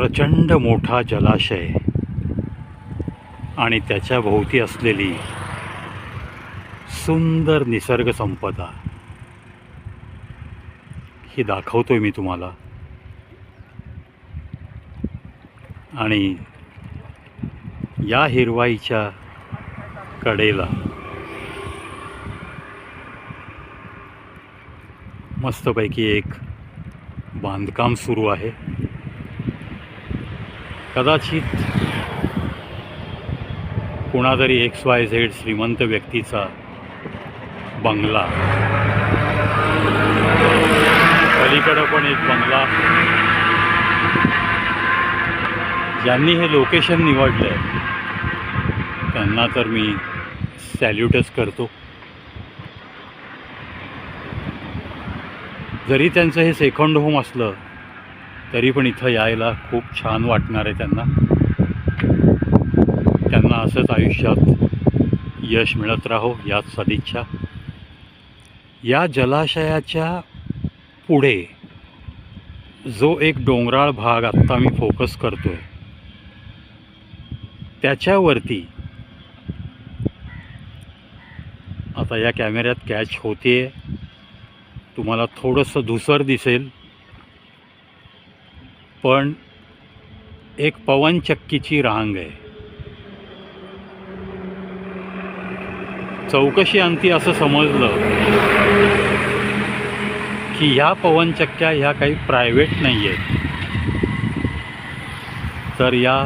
प्रचंड मोठा जलाशय आणि त्याच्या भोवती असलेली सुंदर निसर्गसंपदा ही ही दाखवतोय मी तुम्हाला. आणि या हिरवाईच्या कडेला मस्तपैकी एक बांधकाम सुरू आहे. कदाचित कुणातरी एक्स वाय झेड श्रीमंत व्यक्तीचा बंगला. पलीकडं पण एक बंगला. ज्यांनी हे लोकेशन निवडलं आहे त्यांना तर मी सॅल्यूटच करतो. जरी त्यांचं हे सेकंड होम असलं तरी पण इथं यायला खूप छान वाटणार आहे त्यांना. त्यांना असंच आयुष्यात यश मिळत राहो याच सदिच्छा. या जलाशयाच्या पुढे जो एक डोंगराळ भाग आत्ता मी फोकस करतो आहे त्याच्यावरती आता या कॅमेऱ्यात कॅच होते तुम्हाला थोडंसं धुसर दिसेल. पण एक पवनचक्कीची रांग आहे. चौकशी अंती असं समजलं की ह्या पवनचक्क्या ह्या काही प्रायव्हेट नाही आहेत तर या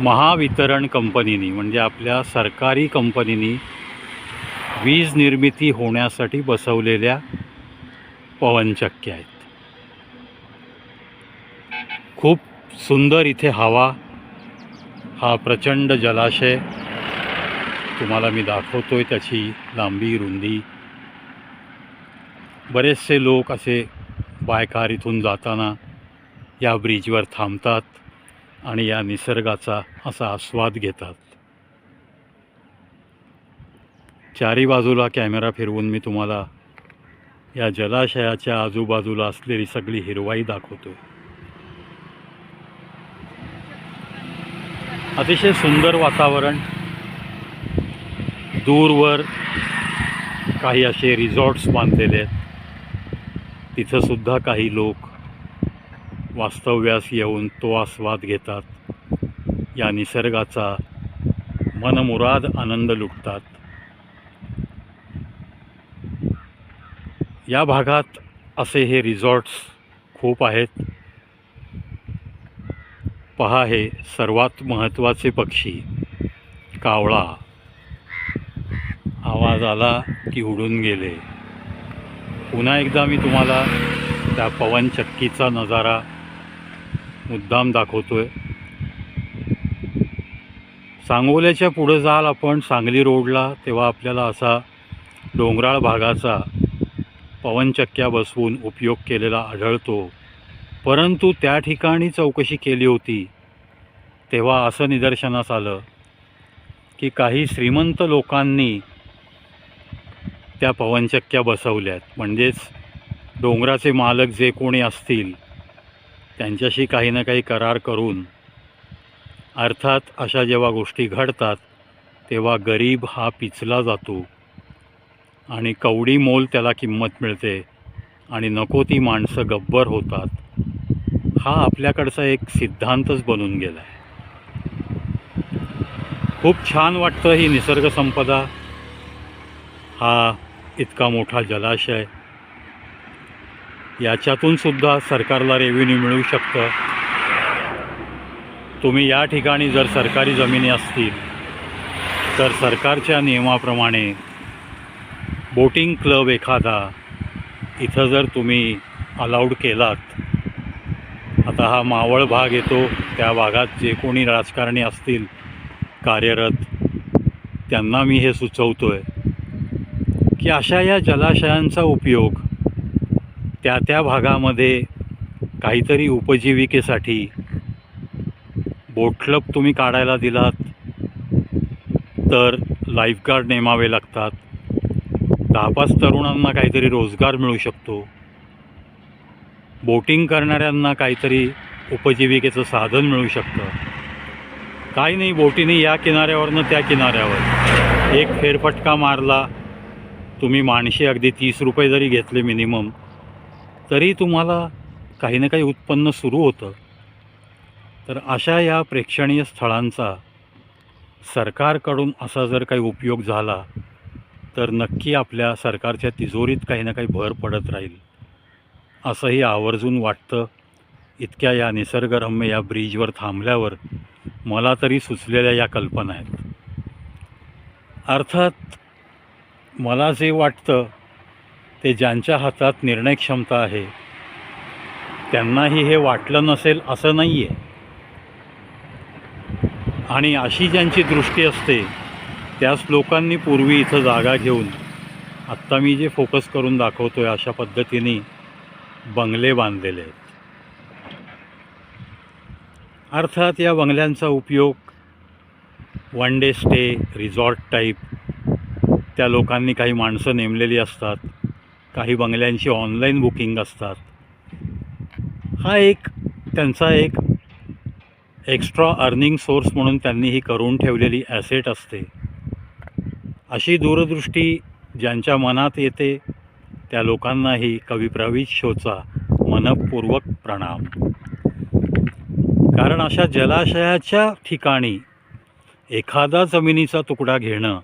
महावितरण कंपनीनी म्हणजे आपल्या सरकारी कंपनीनी वीज निर्मिती होण्यासाठी बसवलेल्या पवनचक्क्या आहेत. खूप सुंदर इथे हवा हा प्रचंड जलाशय तुम्हाला मी दाखवतो आहे त्याची लांबी रुंदी. बरेचसे लोक असे बायकार इथून जाताना या ब्रिजवर थांबतात आणि या निसर्गाचा असा आस्वाद घेतात. चारी बाजूला कॅमेरा फिरवून मी तुम्हाला या जलाशयाच्या आजूबाजूला असलेली सगळी हिरवाई दाखवतो अतिशय सुंदर वातावरण दूरवर काही असे रिझॉर्ट्स बांधलेले आहेत. तिथंसुद्धा काही लोक वास्तव्यास येऊन तो आस्वाद घेतात. या निसर्गाचा मनमुराद आनंद लुटतात. या भागात असे हे रिझॉर्ट्स खूप आहेत. पहा हे सर्वात महत्त्वाचे पक्षी. कावळा. आवाज आला की उडून गेले. पुन्हा एकदा मी तुम्हाला त्या पवनचक्कीचा नजारा मुद्दाम दाखवतो आहे सांगोल्याच्या पुढं जाल आपण सांगली रोडला तेव्हा आपल्याला असा डोंगराळ भागाचा पवनचक्क्या बसवून उपयोग केलेला आढळतो. परंतु त्या ठिकाणी चौकशी केली होती. तेव्हा असं निदर्शनास आलं की काही श्रीमंत लोकांनी त्या पवनचक्क्या बसवल्यात. म्हणजेच डोंगराचे मालक जे कोणी असतील त्यांच्याशी काही ना काही करार करून अर्थात अशा जेव्हा गोष्टी घडतात तेव्हा गरीब हा पिचला जातो आणि कवडी मोल त्याला किंमत मिळते आणि नको ती माणसं गब्बर होतात. हा आपल्याकडचा एक सिद्धांतच बनून गेला आहे खूप छान वाटतं ही निसर्ग संपदा. हा इतका मोठा जलाशय. याच्यातून सुद्धा सरकारला रेव्हेन्यू मिळू शकतं. तुम्ही या ठिकाणी जर सरकारी जमिनी असतील तर सरकारच्या नियमाप्रमाणे बोटिंग क्लब एखादा इथं जर तुम्ही अलाउड केलात आता हा मावळ भाग येतो. त्या भागात जे कोणी राजकारणी असतील कार्यरत त्यांना मी हे सुचवतो आहे की अशा या जलाशयांचा उपयोग त्या त्या भागामध्ये काहीतरी उपजीविकेसाठी बोट क्लब तुम्ही काढायला दिलात तर लाईफगार्ड नेमावे लागतात. दहा पाच तरुणांना काहीतरी रोजगार मिळू शकतो. बोटिंग करणाऱ्यांना काहीतरी उपजीविकेचं साधन मिळू शकतं. काही नाही बोटीने या किनाऱ्यावरनं त्या किनाऱ्यावर. एक फेरफटका मारला तुम्ही माणशी अगदी तीस रुपये जरी घेतले मिनिमम तरी तुम्हाला काही ना काही उत्पन्न सुरू होतं. तर अशा या प्रेक्षणीय स्थळांचा सरकारकडून असा जर काही उपयोग झाला तर नक्की आपल्या सरकारच्या तिजोरीत काही ना काही भर पडत राहील. असंही आवर्जून वाटतं इतक्या या निसर्गरम्य या ब्रिजवर थांबल्यावर मला तरी सुचलेल्या या कल्पना आहेत. अर्थात मला जे वाटतं ते ज्यांच्या हातात निर्णय क्षमता आहे त्यांनाही हे वाटलं नसेल असं नाही आहे आणि अशी ज्यांची दृष्टी असते त्याच लोकांनी पूर्वी इथं जागा घेऊन आत्ता मी जे फोकस करून दाखवतो आहे अशा पद्धतीने बंगले बांधलेले आहेत. अर्थात या बंगल्यांचा उपयोग one day stay resort type त्या लोकांनी काही माणसं नेमलेली असतात काही बंगल्यांची ऑनलाईन बुकिंग असतात. हा एक त्यांचा एक एक्स्ट्रा अर्निंग सोर्स म्हणून त्यांनी ही करून ठेवलेली ॲसेट असते. अशी दूरदृष्टी ज्यांच्या मनात येते त्या लोकांनाही कवी शोचा मनपूर्वक प्रणाम. कारण अशा जलाशयाच्या ठिकाणी एखादा जमिनीचा तुकडा घेणं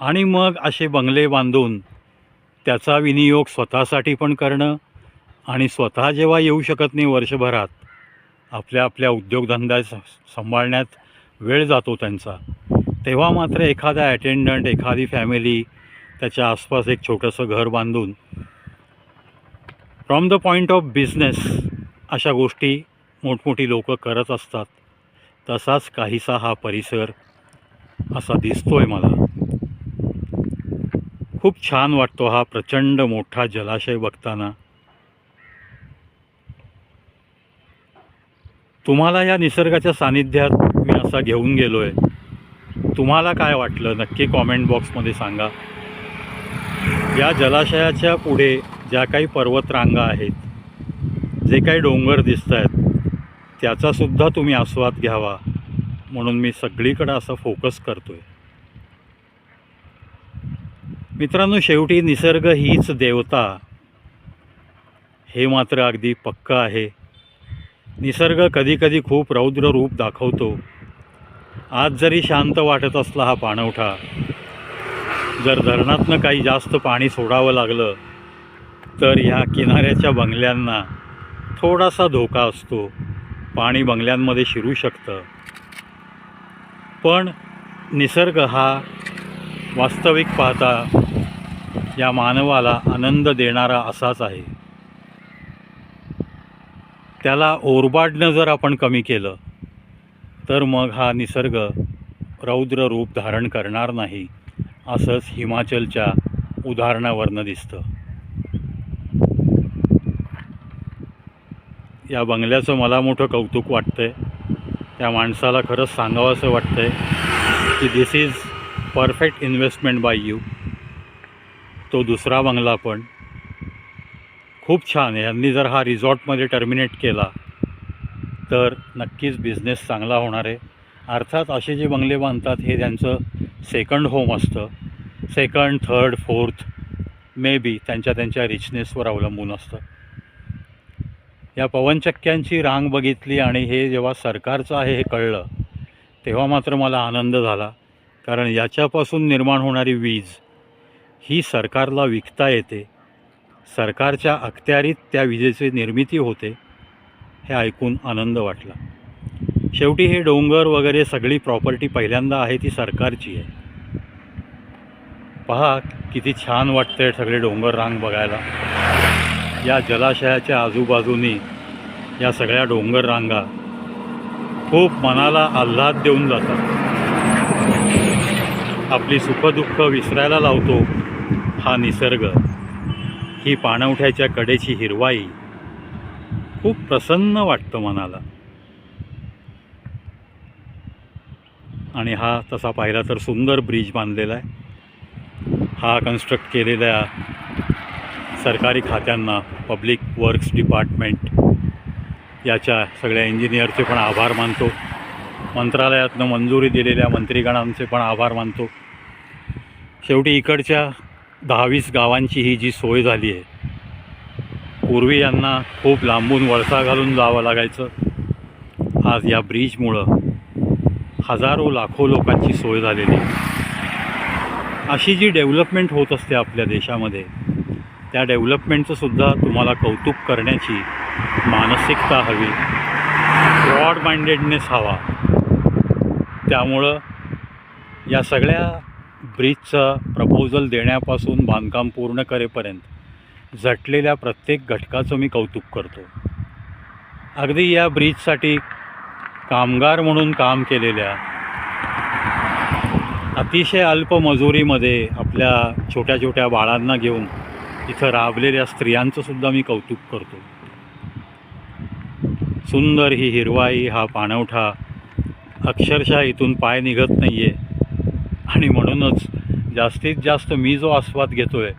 आणि मग असे बंगले बांधून त्याचा विनियोग स्वतःसाठी पण करणं आणि स्वतः जेव्हा येऊ शकत नाही वर्षभरात आपल्या आपल्या उद्योगधंदा सांभाळण्यात वेळ जातो त्यांचा. तेव्हा मात्र एखादा अटेंडंट एखादी फॅमिली त्याच्या आसपास एक छोटंसं घर बांधून from the point of business अशा गोष्टी मोठमोठी लोक करत असतात. तसाच काहीसा हा परिसर असा दिसतोय मला. खूप छान वाटतो हा प्रचंड मोठा जलाशय बघताना. तुम्हाला या निसर्गाच्या सानिध्यात मी असा घेऊन गेलो आहे तुम्हाला काय वाटलं? नक्की कॉमेंट बॉक्समध्ये सांगा. या जलाशयाच्या पुढे ज्या काही पर्वतरांगा आहेत जे काही डोंगर दिसत आहेत त्याचासुद्धा तुम्ही आस्वाद घ्यावा. म्हणून मी सगळीकडं असा फोकस करतो आहे मित्रांनो शेवटी निसर्ग हीच देवता हे मात्र अगदी पक्कं आहे. निसर्ग कधीकधी खूप रौद्र रूप दाखवतो. आज जरी शांत वाटत असला हा पाणवठा जर धरणातनं काही जास्त पाणी सोडावं लागलं तर ह्या किनाऱ्याच्या बंगल्यांना थोडासा धोका असतो. पाणी बंगल्यांमध्ये शिरू शकतं. पण निसर्ग हा वास्तविक पाहता या मानवाला आनंद देणारा असाच आहे. त्याला ओरबाडणं जर आपण कमी केलं तर मग हा निसर्ग रौद्र रूप धारण करणार नाही. असंच हिमाचलच्या उदाहरणावरनं दिसतं. या बंगल्याचं मला मोठं कौतुक वाटतंय. त्या माणसाला खरंच सांगावं असं वाटतंय की this is perfect investment by you तो दुसरा बंगला पण खूप छान आहे. यांनी जर हा रिझॉर्टमध्ये टर्मिनेट केला तर नक्कीच बिझनेस चांगला होणार आहे. अर्थात असे जे बंगले बांधतात हे त्यांचं सेकंड होम असतं. Second third fourth may be त्यांच्या त्यांच्या रिचनेसवर अवलंबून असतं. या पवनचक्क्यांची रांग बघितली आणि हे जेव्हा सरकारचं आहे हे कळलं तेव्हा मात्र मला आनंद झाला. कारण याच्यापासून निर्माण होणारी वीज ही सरकारला विकता येते. सरकारच्या अखत्यारीत त्या विजेची निर्मिती होते हे ऐकून आनंद वाटला. शेवटी हे डोंगर वगैरे सगळी प्रॉपर्टी पहिल्यांदा आहे ती सरकारची आहे. पहा किती छान वाटतंय सगळे डोंगर रांग बघायला. या जलाशयाच्या आजूबाजूनी या सगळ्या डोंगर रांगा खूप मनाला आल्हाद देऊन जातात. आपली सुखदुःख विसरायला लावतो हा निसर्ग. ही पाणवठ्याच्या कडेची हिरवाई खूप प्रसन्न वाटतं मनाला. आणि हा तसा पाहिला तर सुंदर ब्रिज बांधलेला आहे. हा कन्स्ट्रक्ट केलेल्या सरकारी खात्यांना पब्लिक वर्क्स डिपार्टमेंट याच्या सगळ्या इंजिनियरचे पण आभार मानतो. मंत्रालयातनं मंजुरी दिलेल्या मंत्रीगणांचे पण आभार मानतो. शेवटी इकडच्या दहावीस गावांची ही जी सोय झाली आहे पूर्वी यांना खूप लांबून वळसा घालून जावं लागायचं. आज या ब्रिजमुळं हजारो लाखो लोकांची सोय झालेली. आहे अशी जी डेव्हलपमेंट होत असते आपल्या देशामध्ये त्या डेव्हलपमेंटचं सुद्धा तुम्हाला कौतुक करण्याची मानसिकता हवी. ब्रॉड माइंडेडनेस हवा. त्यामुळं या सगळ्या ब्रिजचं प्रपोजल देण्यापासून बांधकाम पूर्ण करेपर्यंत झटलेल्या प्रत्येक घटकाचं मी कौतुक करतो. अगदी या ब्रिजसाठी कामगार म्हणून काम केलेल्या अतिशय अल्प मजुरीमध्ये आपल्या छोट्या छोट्या बाळांना घेऊन इथं राबलेल्या स्त्रियांचं सुद्धा मी कौतुक करतो. सुंदर ही हिरवाई हा पाणवठा अक्षरशः इथून पाय निघत नाही आहे आणि म्हणूनच जास्तीत जास्त मी जो आस्वाद घेतो आहे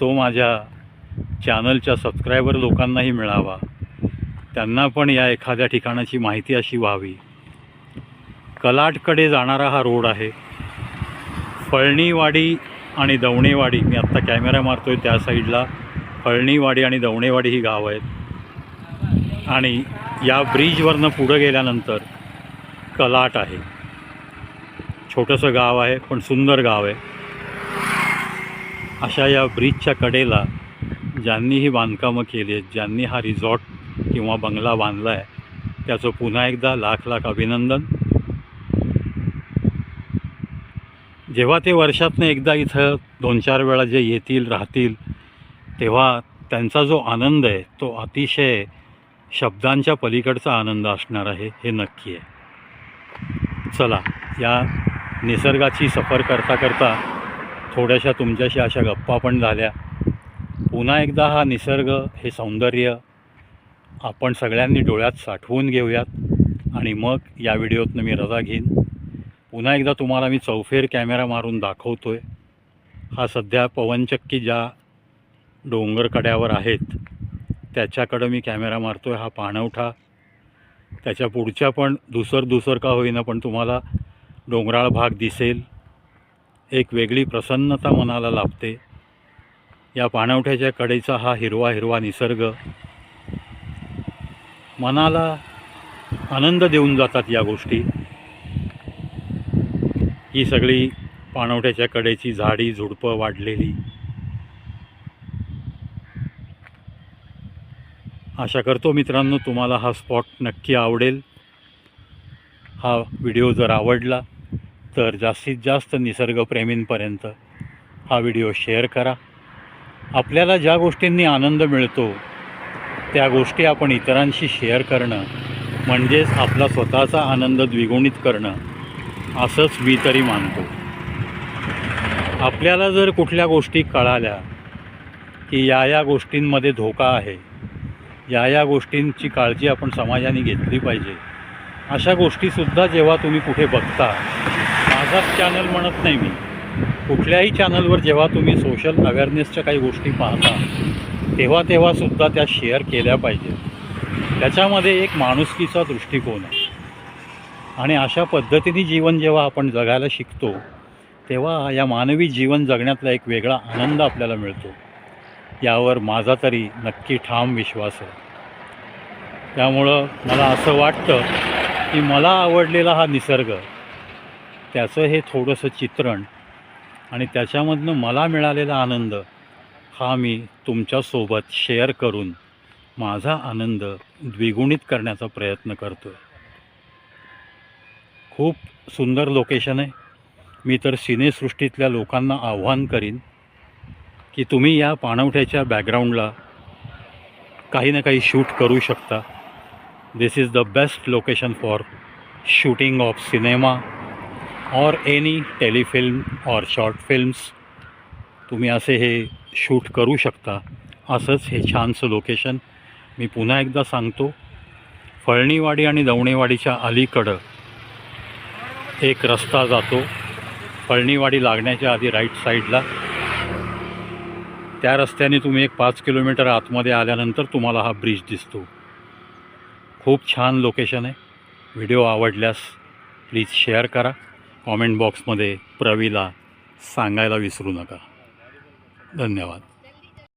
तो माझ्या चॅनलच्या सबस्क्रायबर लोकांनाही मिळावा. त्यांना पण या एखाद्या ठिकाणाची माहिती अशी व्हावी. कलाटकडे जाणारा हा रोड आहे. फळणीवाडी आणि दवणेवाडी मी आत्ता कॅमेरा मारतो आहे त्या साईडला. फळणीवाडी आणि दवणेवाडी ही गाव आहेत. आणि या ब्रिजवरनं पुढं गेल्यानंतर कलाट आहे. छोटंसं गाव आहे पण सुंदर गाव आहे. अशा या ब्रिजच्या कडेला ज्यांनी ही बांधकामं केली आहेत ज्यांनी हा रिझॉर्ट किंवा बंगला बांधला आहे त्याचं पुन्हा एकदा लाख लाख अभिनंदन. जेव्हा ते वर्षातनं एकदा इथं दोन चार वेळा जे येतील राहतील तेव्हा त्यांचा जो आनंद आहे तो अतिशय शब्दांच्या पलीकडचा आनंद असणार आहे हे नक्की आहे. चला या निसर्गाची सफर करता करता थोड्याशा तुमच्याशी अशा गप्पा पण झाल्या. पुन्हा एकदा हा निसर्ग हे सौंदर्य आपण सगळ्यांनी डोळ्यात साठवून घेऊयात. आणि मग या व्हिडिओतनं मी रजा घेईन. पुन्हा एकदा तुम्हाला मी चौफेर कॅमेरा मारून दाखवतो आहे हा सध्या पवनचक्की ज्या डोंगरकड्यावर आहेत त्याच्याकडं मी कॅमेरा मारतो आहे हा पाणवठा. त्याच्या पुढच्या पण दुसर दुसर का होईना पण तुम्हाला डोंगराळ भाग दिसेल. एक वेगळी प्रसन्नता मनाला लाभते. या पाणवठ्याच्या कडेचा हा हिरवा हिरवा निसर्ग. मनाला आनंद देऊन जातात या गोष्टी. ही सगळी पाणवठ्याच्या कडेची झाडी झुडपं वाढलेली. आशा करतो मित्रांनो तुम्हाला हा स्पॉट नक्की आवडेल. हा व्हिडिओ जर आवडला तर जास्तीत जास्त निसर्गप्रेमींपर्यंत हा व्हिडिओ शेअर करा. आपल्याला ज्या गोष्टींनी आनंद मिळतो त्या गोष्टी आपण इतरांशी शेअर करणं म्हणजेच आपला स्वतःचा आनंद द्विगुणित करणं असंच मी तरी मानतो. आपल्याला जर कुठल्या गोष्टी कळाल्या की या या गोष्टींमध्ये धोका आहे या या गोष्टींची काळजी आपण समाजाने घेतली पाहिजे अशा गोष्टीसुद्धा जेव्हा तुम्ही कुठे बघता माझाच चॅनल म्हणत नाही मी. कुठल्याही चॅनलवर जेव्हा तुम्ही सोशल अवेअरनेसच्या काही गोष्टी पाहता तेव्हा तेव्हासुद्धा त्या शेअर केल्या पाहिजेत. त्याच्यामध्ये एक माणुसकीचा दृष्टिकोन आहे. आणि अशा पद्धतीने जीवन जेव्हा आपण जगायला शिकतो तेव्हा या मानवी जीवन जगण्यातला एक वेगळा आनंद आपल्याला मिळतो. यावर माझा तरी नक्की ठाम विश्वास आहे. त्यामुळं मला असं वाटतं की मला आवडलेला हा निसर्ग त्याचं हे थोडंसं चित्रण आणि त्याच्यामधनं मला मिळालेला आनंद हा मी तुमच्यासोबत शेअर करून माझा आनंद द्विगुणित करण्याचा प्रयत्न करतो आहे खूप सुंदर लोकेशन आहे. मी तर सिनेसृष्टीतल्या लोकांना आव्हान करीन की तुम्ही या पाणवठ्याच्या बॅकग्राऊंडला काही ना काही शूट करू शकता. This is the best location for shooting of cinema or any telefilm or short films तुम्ही असे हे शूट करू शकता. असंच हे छानसं लोकेशन मी पुन्हा एकदा सांगतो फळणीवाडी आणि दवणेवाडीच्या अलीकडं एक रस्ता जातो. फळणीवाडी लागण्याच्या आधी राईट साईडला त्या रस्त्याने तुम्ही एक पाच किलोमीटर आतमध्ये आल्यानंतर तुम्हाला हा ब्रिज दिसतो. खूप छान लोकेशन आहे. व्हिडिओ आवडल्यास प्लीज शेअर करा. कॉमेंट बॉक्समध्ये प्रवीला सांगायला विसरू नका. धन्यवाद.